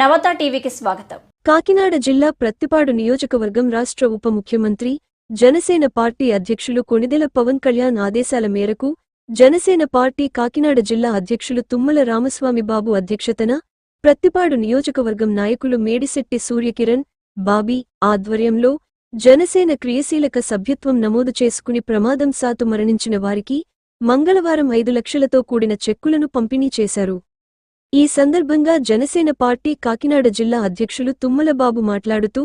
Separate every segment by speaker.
Speaker 1: నవత టీవీకి స్వాగతం.
Speaker 2: కాకినాడ జిల్లా ప్రత్తిపాడు నియోజకవర్గం రాష్ట్ర ఉప ముఖ్యమంత్రి జనసేన పార్టీ అధ్యక్షులు కొణిదెల పవన్ కళ్యాణ్ ఆదేశాల మేరకు జనసేన పార్టీ కాకినాడ జిల్లా అధ్యక్షులు తుమ్మల రామస్వామి బాబు అధ్యక్షతన ప్రత్తిపాడు నియోజకవర్గం నాయకులు మేడిశెట్టి సూర్యకిరణ్ బాబీ ఆధ్వర్యంలో జనసేన క్రియాశీలక సభ్యత్వం నమోదు చేసుకుని ప్రమాదం సాతు మరణించిన వారికి మంగళవారం ఐదు లక్షలతో కూడిన చెక్కులను పంపిణీ చేశారు. ఈ సందర్భంగా జనసేన పార్టీ కాకినాడ జిల్లా అధ్యక్షులు తుమ్మలబాబు మాట్లాడుతూ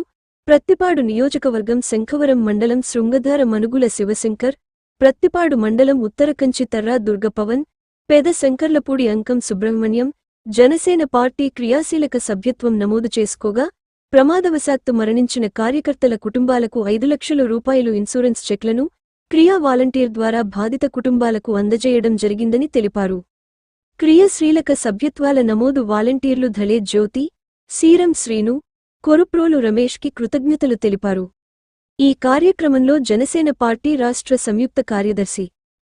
Speaker 2: ప్రత్తిపాడు నియోజకవర్గం శంఖవరం మండలం శృంగధార మనుగుల శివశంకర్ ప్రత్తిపాడు మండలం ఉత్తరకంచి తర్రా దుర్గపవన్ పెద శంకర్లపూడి అంకం సుబ్రహ్మణ్యం జనసేన పార్టీ క్రియాశీలక సభ్యత్వం నమోదు చేసుకోగా ప్రమాదవశాత్తు మరణించిన కార్యకర్తల కుటుంబాలకు ఐదు లక్షల రూపాయలు ఇన్సూరెన్స్ చెక్లను క్రియా వాలంటీర్ ద్వారా బాధిత కుటుంబాలకు అందజేయడం జరిగిందని తెలిపారు. క్రియాశ్రీలక సభ్యత్వాల నమోదు వాలంటీర్లు ధలే జ్యోతి సీరం శ్రీను కొరుప్రోలు రమేష్కి కృతజ్ఞతలు తెలిపారు. ఈ కార్యక్రమంలో జనసేన పార్టీ రాష్ట్ర సంయుక్త కార్యదర్శి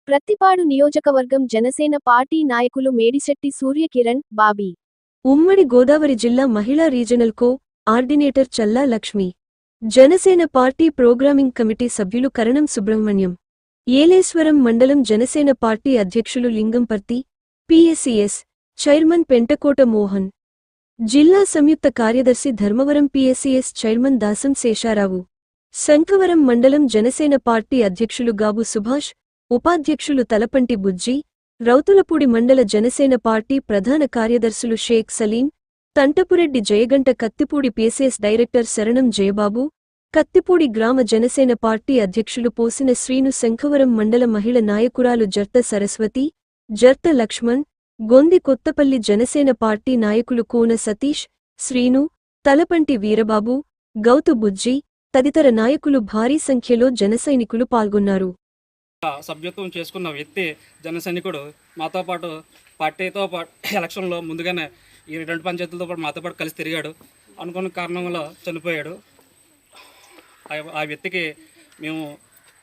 Speaker 3: ప్రత్తిపాడు నియోజకవర్గం జనసేన పార్టీ నాయకులు మేడిశెట్టి సూర్యకిరణ్ బాబీ.
Speaker 2: ఉమ్మడి గోదావరి జిల్లా మహిళా regional coordinator Challa Lakshmi. Janasena party programming committee సభ్యులు కరణం సుబ్రహ్మణ్యం. ఏలేశ్వరం మండలం జనసేన పార్టీ అధ్యక్షులు లింగంపర్తి పిఎస్సిఎస్ చైర్మన్ పెంటకోట మోహన్. జిల్లా సంయుక్త కార్యదర్శి ధర్మవరం పిఎస్సిఎస్ చైర్మన్ దాసం శేషారావు. శంఖవరం మండలం జనసేన పార్టీ అధ్యక్షులు గాబు సుభాష్ ఉపాధ్యక్షులు తలపంటి బుజ్జి రౌతులపూడి మండల జనసేన పార్టీ ప్రధాన కార్యదర్శులు షేక్ సలీం తంటపురెడ్డి జయగంట కత్తిపూడి పిఎస్ఎస్ డైరెక్టర్ శరణం జయబాబు కత్తిపూడి గ్రామ జనసేన పార్టీ అధ్యక్షులు పోసిన శ్రీను శంఖవరం మండల మహిళ నాయకురాలు జర్త సరస్వతి జర్త లక్ష్మణ్ గొంది కొత్తపల్లి జనసేన పార్టీ నాయకులు కూన సతీష్ శ్రీను తలపంటి వీరబాబు గౌతు బుజ్జి తదితర నాయకులు భారీ సంఖ్యలో జనసైనికులు పాల్గొన్నారు.
Speaker 4: సభ్యత్వం చేసుకున్న వ్యక్తి జనసైనికుడు మాతో పాటు పార్టీతో పాటు ఎలక్షన్లో ముందుగానే ఈ రెండు పంచాయతీలతో పాటు మాతో పాటు కలిసి తిరిగాడు. అనుకున్న కారణంలో చనిపోయాడు. ఆ- వ్యక్తికి మేము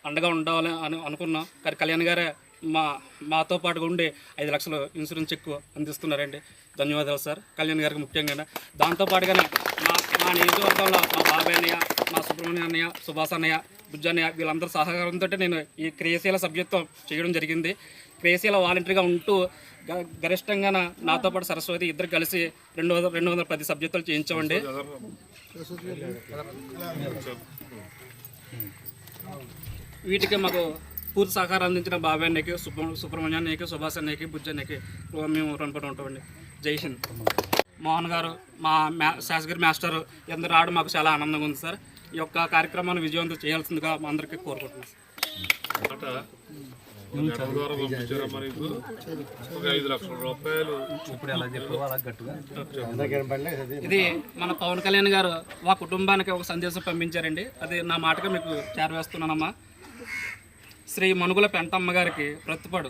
Speaker 4: అండగా ఉండాలని అనుకున్నాం. కానీ కళ్యాణ్ గారే మా మాతో పాటుగా ఉండే ఐదు లక్షలు ఇన్సూరెన్స్ చెక్ అందిస్తున్నారండి. ధన్యవాదాలు సార్. కళ్యాణ్ గారికి ముఖ్యంగా దాంతోపాటుగానే మా మా నియోజకవర్గంలో మా బాబాయ్ అన్నయ్య మా సుబ్రహ్మణ్య అన్నయ్య సుభాష్ అన్నయ్య బుజ్జన్నయ్య వీళ్ళందరూ సహకారంతో నేను ఈ క్రియాశీల సభ్యత్వం చేయడం జరిగింది. క్రియాశీల వాలంటరీగా ఉంటూ గ- గరిష్టంగా నాతో పాటు సరస్వతి ఇద్దరు కలిసి రెండు వందల రెండు వందల పది సభ్యత్వాలు చేయించమండి. వీటికి మాకు పూర్తి సహకారం అందించిన బాబాయ్ అన్నయ్యకి సుబ్ర సుబ్రహ్మణ్య సుభాష్ అన్నయ్యకి బుజ్జ అన్నయ్యకి మేము రుణపడి ఉంటామండి. జై హింద్. మోహన్ గారు మా మ్యా శాసగిరి మాస్టర్ ఎందరు రావడం మాకు చాలా ఆనందంగా ఉంది సార్. ఈ యొక్క కార్యక్రమాన్ని విజయవంతం చేయాల్సిందిగా మా అందరికీ కోరుకుంటున్నాం. ఇది మన పవన్ కళ్యాణ్ గారు మా కుటుంబానికి ఒక సందేశం పంపించారండి. అది నా మాటగా మీకు చేరవేస్తున్నానమ్మా. శ్రీ మనుగుల పెంటమ్మ గారికి ప్రతిపడు.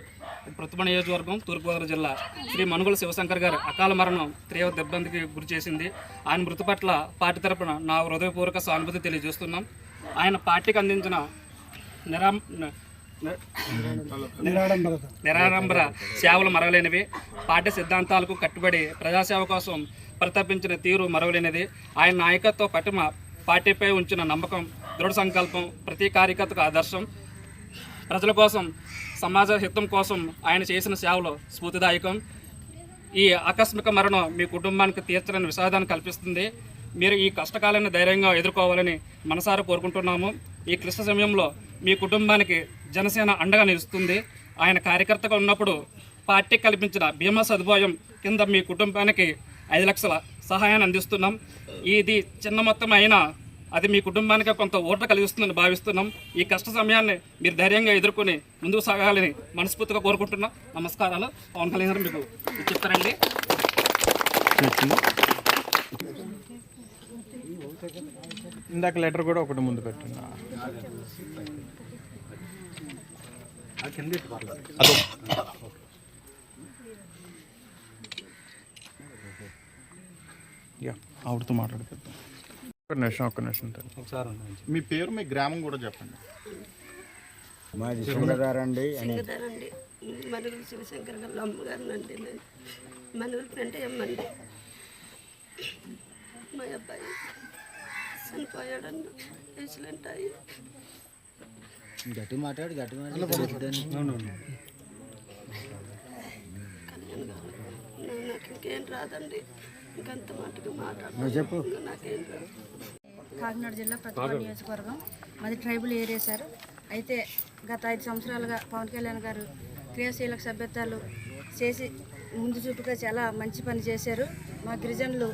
Speaker 4: ప్రతిపాడు నియోజకవర్గం తూర్పుగోదావరి జిల్లా శ్రీ మనుగుల శివశంకర్ గారు అకాల మరణం తీవ్ర దిబ్బందికి గురి చేసింది. ఆయన మృతి పట్ల పార్టీ తరపున నా హృదయపూర్వక సానుభూతి తెలియజేస్తున్నాం. ఆయన పార్టీకి అందించిన నిరామ్ నిరాడంబర సేవలు మరవలేనివి. పార్టీ సిద్ధాంతాలకు కట్టుబడి ప్రజాసేవ కోసం ప్రతాపించిన తీరు మరవలేనిది. ఆయన నాయకత్వ పటిమ పార్టీపై ఉంచిన నమ్మకం దృఢ సంకల్పం ప్రతి కార్యకర్తకు ఆదర్శం. ప్రజల కోసం సమాజ హితం కోసం ఆయన చేసిన సేవలు స్ఫూర్తిదాయకం. ఈ ఆకస్మిక మరణం మీ కుటుంబానికి తీర్చలేని విషాదాన్ని కల్పిస్తుంది. మీరు ఈ కష్టకాలాన్ని ధైర్యంగా ఎదుర్కోవాలని మనసారా కోరుకుంటున్నాము. ఈ క్లిష్ట సమయంలో మీ కుటుంబానికి జనసేన అండగా నిలుస్తుంది. ఆయన కార్యకర్తగా ఉన్నప్పుడు పార్టీ కల్పించిన బీమా సదుపాయం కింద మీ కుటుంబానికి ఐదు లక్షల సహాయాన్ని అందిస్తున్నాం. ఇది చిన్న మొత్తం అయినా అది మీ కుటుంబానికి కొంత ఊరట కలిగిస్తుందని భావిస్తున్నాం. ఈ కష్ట సమయాన్ని మీరు ధైర్యంగా ఎదుర్కొని ముందుకు సాగాలని మనస్ఫూర్తిగా కోరుకుంటున్నాం. నమస్కారాలు. పవన్ కళ్యాణ్ గారు మీకు చెప్తారండి.
Speaker 5: ఇందాక లెటర్ కూడా ఒకటి ముందు పెట్టండి అదో. యా ఆవిడతో మాట్లాడుకుందాం. ఒక నిమిషం ఒక్క నిమిషం తల్లి.
Speaker 6: మీ పేరు మీ గ్రామం కూడా చెప్పండి.
Speaker 7: మాది శృంగదారండి అని
Speaker 8: రండి మనుగురు శివశంకర్ గారు అమ్మగారినండి నేను మనుగురు అంటే అమ్మండి
Speaker 1: మా అబ్బాయి చనిపోయాడన్న యాక్సిడెంట్ అయ్యి
Speaker 7: గట్టి మాట్లాడు గట్టి మాట్లాడు.
Speaker 1: నాకు ఇంకేం రాదండి. ఇంకంత మటుకు మాట్లాడు
Speaker 7: చెప్పు.
Speaker 1: నాకేం
Speaker 8: కాకినాడ జిల్లా ప్రతిపాడు నియోజకవర్గం. మాది ట్రైబుల్ ఏరియా సార్. అయితే గత ఐదు సంవత్సరాలుగా పవన్ కళ్యాణ్ గారు క్రియాశీలక సభ్యత్వాలు చేసి ముందు చూపుగా చాలా మంచి పని చేశారు. మా గిరిజనులు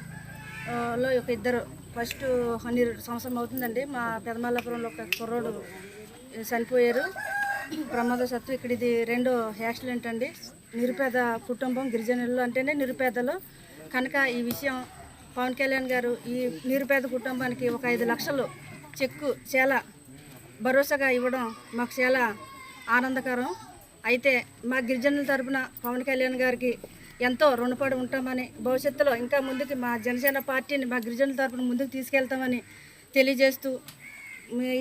Speaker 8: లో ఒక ఇద్దరు. ఫస్ట్ కొన్ని సంవత్సరం అవుతుందండి. మా పెదమల్లాపురంలో ఒక కుర్రోడు చనిపోయారు. ప్రమాదవశాత్తు ఇక్కడ ఇది రెండో యాక్సిడెంట్ అండి. నిరుపేద కుటుంబం గిరిజనులు అంటేనే నిరుపేదలు. కనుక ఈ విషయం పవన్ కళ్యాణ్ గారు ఈ నిరుపేద కుటుంబానికి ఒక ఐదు లక్షలు చెక్కు చాలా భరోసాగా ఇవ్వడం మాకు చాలా ఆనందకరం. అయితే మా గిరిజనుల తరపున పవన్ కళ్యాణ్ గారికి ఎంతో రుణపడి ఉంటామని భవిష్యత్తులో ఇంకా ముందుకు మా జనసేన పార్టీని మా గిరిజనుల తరపున ముందుకు తీసుకెళ్తామని తెలియజేస్తూ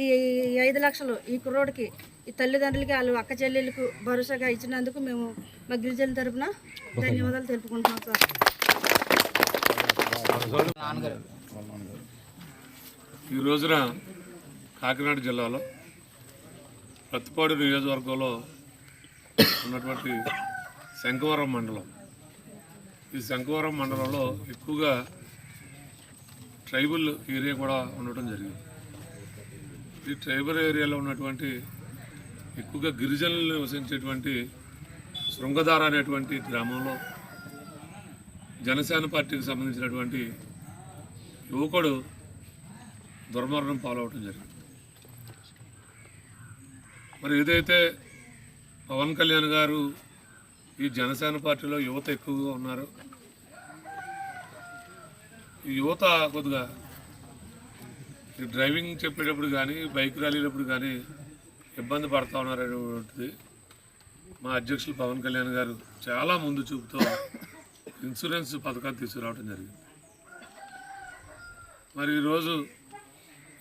Speaker 8: ఈ ఐదు లక్షలు ఈ కుర్రోడికి ఈ తల్లిదండ్రులకి వాళ్ళు అక్క చెల్లెళ్ళకు భరోసాగా ఇచ్చినందుకు మేము మా గిరిజనుల తరపున ధన్యవాదాలు తెలుపుకుంటున్నాం సార్.
Speaker 6: ఈ రోజున కాకినాడ జిల్లాలో ప్రతిపాడు నియోజకవర్గంలో ఉన్నటువంటి శంఖవరం మండలం. ఈ శంఖవరం మండలంలో ఎక్కువగా ట్రైబల్ ఏరియా కూడా ఉండటం జరిగింది. ఈ ట్రైబల్ ఏరియాలో ఉన్నటువంటి ఎక్కువగా గిరిజనులు నివసించేటువంటి శృంగధార అనేటువంటి గ్రామంలో జనసేన పార్టీకి సంబంధించినటువంటి యువకుడు దుర్మరణం పాలవటం జరిగింది. మరి ఏదైతే పవన్ కళ్యాణ్ గారు ఈ జనసేన పార్టీలో యువత ఎక్కువగా ఉన్నారు ఈ యువత కొద్దిగా ఈ డ్రైవింగ్ చెప్పేటప్పుడు కానీ బైక్ ర్యాలీలప్పుడు కానీ ఇబ్బంది పడతా ఉన్నారనేటువంటిది మా అధ్యక్షులు పవన్ కళ్యాణ్ గారు చాలా ముందు చూపుతూ ఇన్సూరెన్స్ పథకాలు తీసుకురావడం జరిగింది. మరి ఈరోజు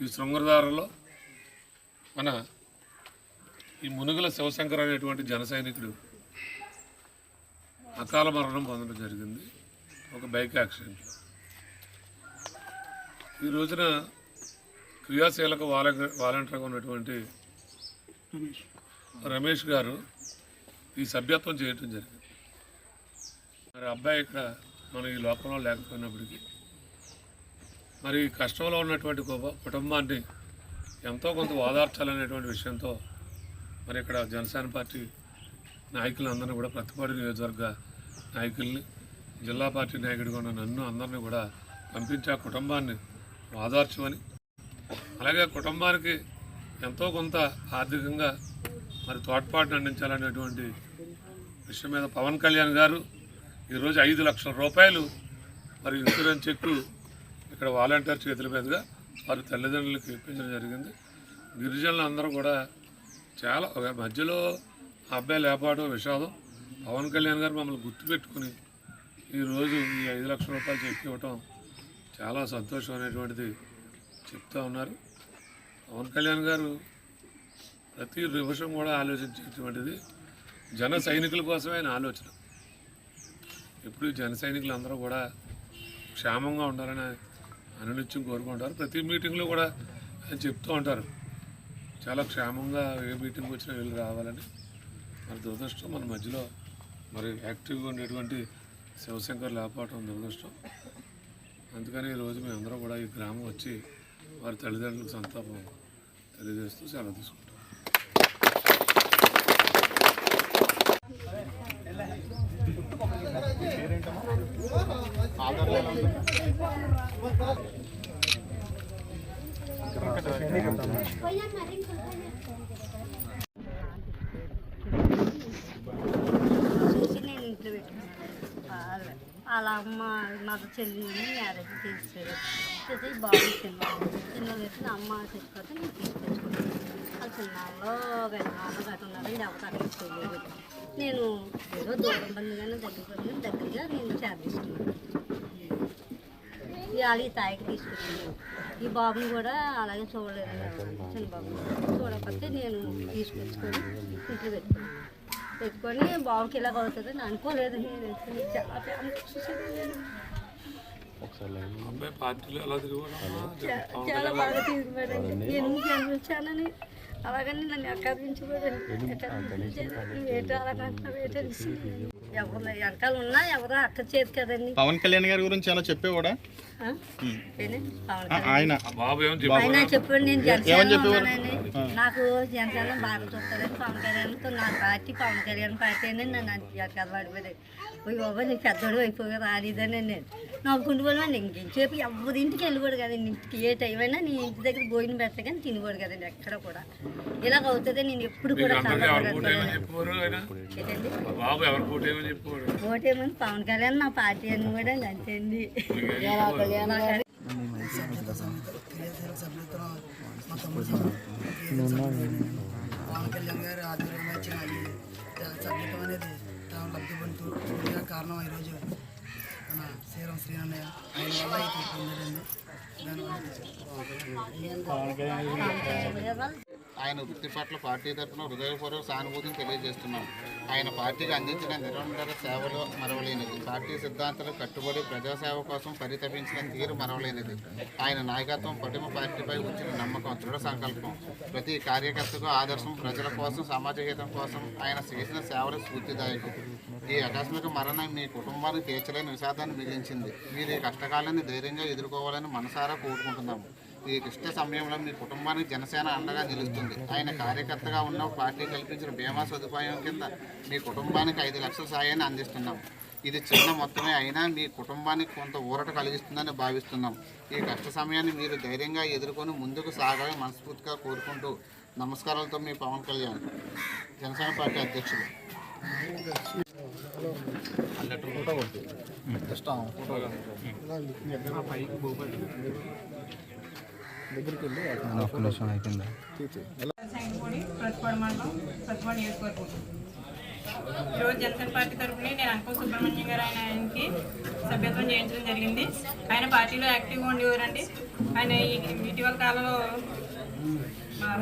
Speaker 6: ఈ శృంగరదారలో మన ఈ మునుగుల శివశంకర్ అనేటువంటి జన సైనికుడు అకాల మరణం పొందడం జరిగింది. ఒక బైక్ యాక్సిడెంట్లో ఈ రోజున క్రియాశీలక వాల వాలంటీర్గా ఉన్నటువంటి రమేష్ గారు ఈ సభ్యత్వం చేయటం జరిగింది. మరి అబ్బాయి ఇక్కడ మన ఈ లోకంలో లేకపోయినప్పటికీ మరి కష్టంలో ఉన్నటువంటి కుటుంబాన్ని ఎంతో కొంత ఓదార్చాలనేటువంటి విషయంతో మరి ఇక్కడ జనసేన పార్టీ నాయకులందరినీ కూడా ప్రతిపాడు నియోజకవర్గ నాయకుల్ని జిల్లా పార్టీ నాయకుడిగా ఉన్న నన్ను అందరినీ కూడా పంపించి ఆ కుటుంబాన్ని ఓదార్చమని అలాగే కుటుంబానికి ఎంతో కొంత ఆర్థికంగా మరి తోడ్పాటును అందించాలనేటువంటి విషయం మీద పవన్ కళ్యాణ్ గారు ఈరోజు ఐదు లక్షల రూపాయలు మరి ఇన్సూరెన్స్ చెక్కు ఇక్కడ వాలంటీర్ చేతుల మీదుగా వారి తల్లిదండ్రులకు ఇప్పించడం జరిగింది. గిరిజనులు అందరూ కూడా చాలా ఒక మధ్యలో అబ్బాయి లేపాడు విషాదం. పవన్ కళ్యాణ్ గారు మమ్మల్ని గుర్తుపెట్టుకుని ఈరోజు ఈ ఐదు లక్షల రూపాయలు చెక్ ఇవ్వటం చాలా సంతోషం అనేటువంటిది చెప్తా ఉన్నారు. పవన్ కళ్యాణ్ గారు ప్రతి నిమిషం కూడా ఆలోచించేటువంటిది. జన సైనికుల కోసమే ఆయన ఆలోచన. ఎప్పుడు జన సైనికులు అందరూ కూడా క్షేమంగా ఉండాలని అనునిత్యం కోరుకుంటారు ప్రతి మీటింగ్లో కూడా ఆయన చెప్తూ ఉంటారు. చాలా క్షేమంగా ఏ మీటింగ్ వచ్చినా వెళ్ళి రావాలని. మరి దురదృష్టం మన మధ్యలో మరి యాక్టివ్గా ఉండేటువంటి శివశంకర్ లేకపోవటం దురదృష్టం. అందుకని ఈరోజు మేమందరం కూడా ఈ గ్రామం వచ్చి వారి తల్లిదండ్రులకు సంతాపం తెలియజేస్తూ సెలవు తీసుకుంటాం.
Speaker 9: Thank you. ఇంట్లో అమ్మ మా చెల్లిని మ్యారేజ్ చేసేది చేసి బాబు చిన్నవాళ్ళు చిన్న వచ్చి అమ్మ చచ్చిపోతే నేను తీసుకొచ్చుకున్నాను వాళ్ళ చిన్నాళ్ళు గడినాళ్ళు గట్ట ఉన్నారు ఇది అవతారం నేను ఏదో దూరం బంధుగానే దగ్గర దగ్గరగా నేను చేర్పిస్తున్నాను ఇవాళ ఈ తాయికి తీసుకొచ్చాను ఈ బాబుని కూడా అలాగే చూడలేదు చిన్న బాబుని చూడకపోతే నేను తీసుకొచ్చుకొని ఇంట్లో పెట్టుకున్నాను. పెట్టుకొని బాబుకి ఇలాగ అవుతుంది అని అనుకోలేదు నేను. చాలా ఫ్యామిలీ చూసాను నేను చాలా బాగా తీసుకున్నాడండి ఎన్ని జన్మించానని అలాగని నన్ను ఎక్కదించుకోడండి ఏంటో? అలాగంటున్నావు ఏంటని ఎవరు వెనకాల ఉన్నా ఎవరో అక్క చేతి కదండి.
Speaker 5: పవన్ కళ్యాణ్ గారి గురించి ఏమైనా చెప్పేవాడా? ఆయన.
Speaker 9: ఆయన చెప్పాడు నేను జనసేన నాకు జనసేన బాగా చూస్తారని పవన్ కళ్యాణ్తో నా పార్టీ పవన్ కళ్యాణ్ పార్టీ అని నన్ను అంత పడిపోయాడు పోయి బాబా నీకు పెద్దోడు అయిపోయి రానిదని నేను నవ్వుకుంటూ పోయినా ఇంకేం చెప్పి ఎవరి ఇంటికి వెళ్ళిపోడు కదండి. ఇంటికి ఏ టైం అయినా నీ ఇంటి దగ్గర భోజనం కానీ తినకూడదు కదండి ఎక్కడ కూడా. ఇలాగ అవుతుంది నేను ఎప్పుడు కూడా
Speaker 6: బాబు ఎవరు
Speaker 9: ఓటేమని పవన్ కళ్యాణ్ నా పార్టీ అని కూడా అంతే అండి నాకు
Speaker 7: పవన్ కళ్యాణ్ గారి ఆధ్వర్యంలో వచ్చిన ఈ సభ్యత్వం అనేది తాము లబ్ధి పొందుతూ కారణం ఈరోజు మన శ్రీరామ్ శ్రీనన్నయ్య ఆయన వల్ల ఇది పొందడండి దానివల్ల
Speaker 10: ఆయన వృత్తి పట్ల పార్టీ తరఫున హృదయపూర్వక సానుభూతిని తెలియజేస్తున్నాం. ఆయన పార్టీకి అందించిన నిరంతర సేవలు మరవలేనిది. పార్టీ సిద్ధాంతాలు కట్టుబడి ప్రజాసేవ కోసం పరితపించిన తీరు మరవలేనిది. ఆయన నాయకత్వం పటిమ పార్టీపై ఉంచిన నమ్మకం దృఢ సంకల్పం. ప్రతి కార్యకర్తకు ఆదర్శం ప్రజల కోసం సమాజ హితం కోసం ఆయన చేసిన సేవలు స్ఫూర్తిదాయకం. ఈ ఆకస్మిక మరణం మీ కుటుంబానికి తీర్చలేని విషాదాన్ని మిగిలించింది. మీరు ఈ కష్టకాలాన్ని ధైర్యంగా ఎదుర్కోవాలని మనసారా కోరుకుంటున్నాము. ఈ క్లిష్ట సమయంలో మీ కుటుంబానికి జనసేన అండగా నిలుస్తుంది. ఆయన కార్యకర్తగా ఉన్న పార్టీ కల్పించిన బీమా సదుపాయం కింద మీ కుటుంబానికి ఐదు లక్షల సాయాన్ని అందిస్తున్నాం. ఇది చిన్న మొత్తమే అయినా మీ కుటుంబానికి కొంత ఊరట కలిగిస్తుందని భావిస్తున్నాం. ఈ కష్ట సమయాన్ని మీరు ధైర్యంగా ఎదుర్కొని ముందుకు సాగాలని మనస్ఫూర్తిగా కోరుకుంటూ నమస్కారాలతో మీ పవన్ కళ్యాణ్ జనసేన పార్టీ
Speaker 11: ప్రతిపాడు మండలం ప్రతిపాడు నియోజకవర్గం. ఈరోజు జనసేన పార్టీ తరఫున నేను అంకం సుబ్రహ్మణ్యం గారు ఆయన ఆయనకి సభ్యత్వం చేయించడం జరిగింది. ఆయన పార్టీలో యాక్టివ్గా ఉండేవారండి. ఆయన ఈ ఇటీవల కాలంలో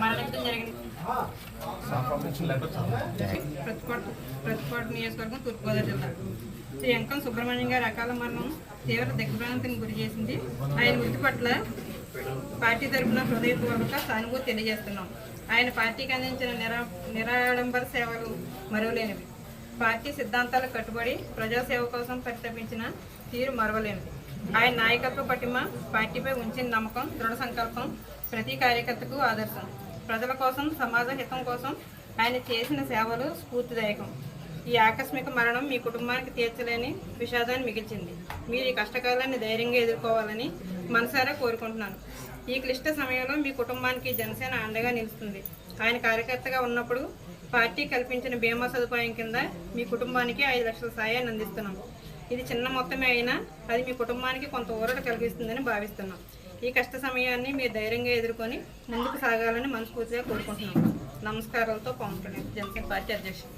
Speaker 11: మరణించడం జరిగింది. ప్రతిపాడు ప్రతిపాడు నియోజకవర్గం తూర్పుగోదావరి జిల్లా. శ్రీ అంకం సుబ్రహ్మణ్యం గారి అకాల మరణం తీవ్ర దిగ్భ్రాంతికి గురి చేసింది. ఆయన మృతి పట్ల పార్టీ తరఫున హృదయపూర్వక సానుభూతి తెలియజేస్తున్నాం. ఆయన పార్టీకి అందించిన నిరా నిరాడంబర సేవలు మరువలేనివి. పార్టీ సిద్ధాంతాలకు కట్టుబడి ప్రజాసేవ కోసం ప్రతిపించిన తీరు మరవలేనిది. ఆయన నాయకత్వ పటిమ పార్టీపై ఉంచిన నమ్మకం దృఢ సంకల్పం ప్రతి కార్యకర్తకు ఆదర్శం. ప్రజల కోసం సమాజ హితం కోసం ఆయన చేసిన సేవలు స్ఫూర్తిదాయకం. ఈ ఆకస్మిక మరణం మీ కుటుంబానికి తీర్చలేని విషాదాన్ని మిగిల్చింది. మీరు ఈ కష్టకాలాన్ని ధైర్యంగా ఎదుర్కోవాలని మనసారా కోరుకుంటున్నాను. ఈ క్లిష్ట సమయంలో మీ కుటుంబానికి జనసేన అండగా నిలుస్తుంది. ఆయన కార్యకర్తగా ఉన్నప్పుడు పార్టీ కల్పించిన బీమా సదుపాయం కింద మీ కుటుంబానికి ఐదు లక్షల సాయాన్ని అందిస్తున్నాం. ఇది చిన్న మొత్తమే అయినా అది మీ కుటుంబానికి కొంత ఊరట కలిగిస్తుందని భావిస్తున్నాం. ఈ కష్ట సమయాన్ని మీరు ధైర్యంగా ఎదుర్కొని ముందుకు సాగాలని మనస్ఫూర్తిగా కోరుకుంటున్నాం. నమస్కారాలతో పవన్ కళ్యాణ్ జనసేన పార్టీ అధ్యక్షుడు.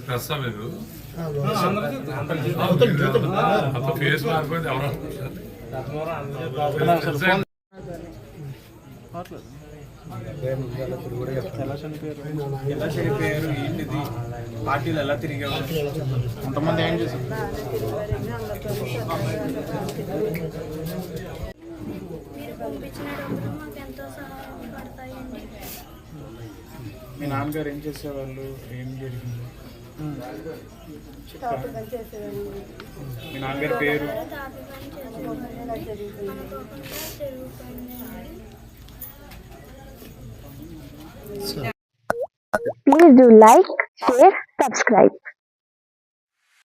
Speaker 6: ప్రస్తుతం మీరు? అంత ఫేస్ మారిపోయింది ఎవరు
Speaker 5: ఎలా చనిపోయారు ఏంటిది పార్టీలు ఎలా తిరిగారు కొంతమంది ఏం చేశారు
Speaker 8: మీరు పంపించిన డబ్బులు మాకు ఎంతో సహాయపడతాయండి.
Speaker 5: మీ నాన్నగారు ఏం చేసేవాళ్ళు ఏం జరిగింది? మీ నాన్నగారి పేరు
Speaker 3: Please do like, share, subscribe.